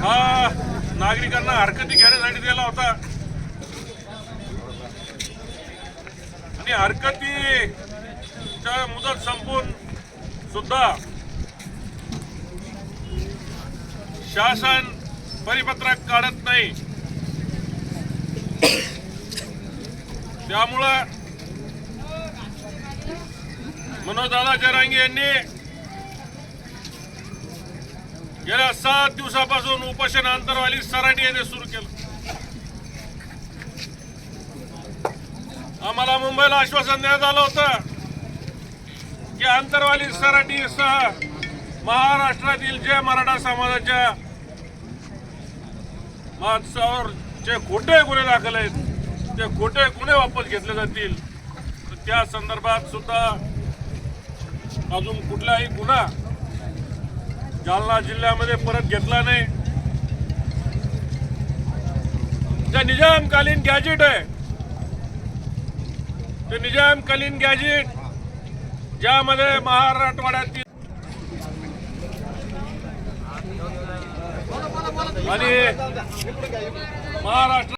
हा नागरिकांना हरकती घेण्यासाठी दिला होता. आणि हरकतीच्या मुदत संपून सुद्धा शासन परिपत्रक काढत नाही. त्यामुळं मनोजदादा जरांगे यांनी गेल्या सात दिवसापासून उपोषण अंतरवाली सराटी येथे सुरू केलं. आम्हाला मुंबईला आश्वासन देण्यात आलं होतं की अंतरवाली सराटी सह महाराष्ट्रातील जे मराठा समाजाच्या माणसावर जे खोटे गुन्हे दाखल आहेत ते खोटे गुन्हे वापस घेतले जातील. तर त्या संदर्भात सुद्धा अजून कुठलाही गुन्हा जालना जिल्ह्यामध्ये परत घेतला नाही. जे निजामकालीन गॅजेट आहे ते निजामकालीन गॅजेट ज्यामध्ये महाराष्ट्रवाड्यातील आणि महाराष्ट्र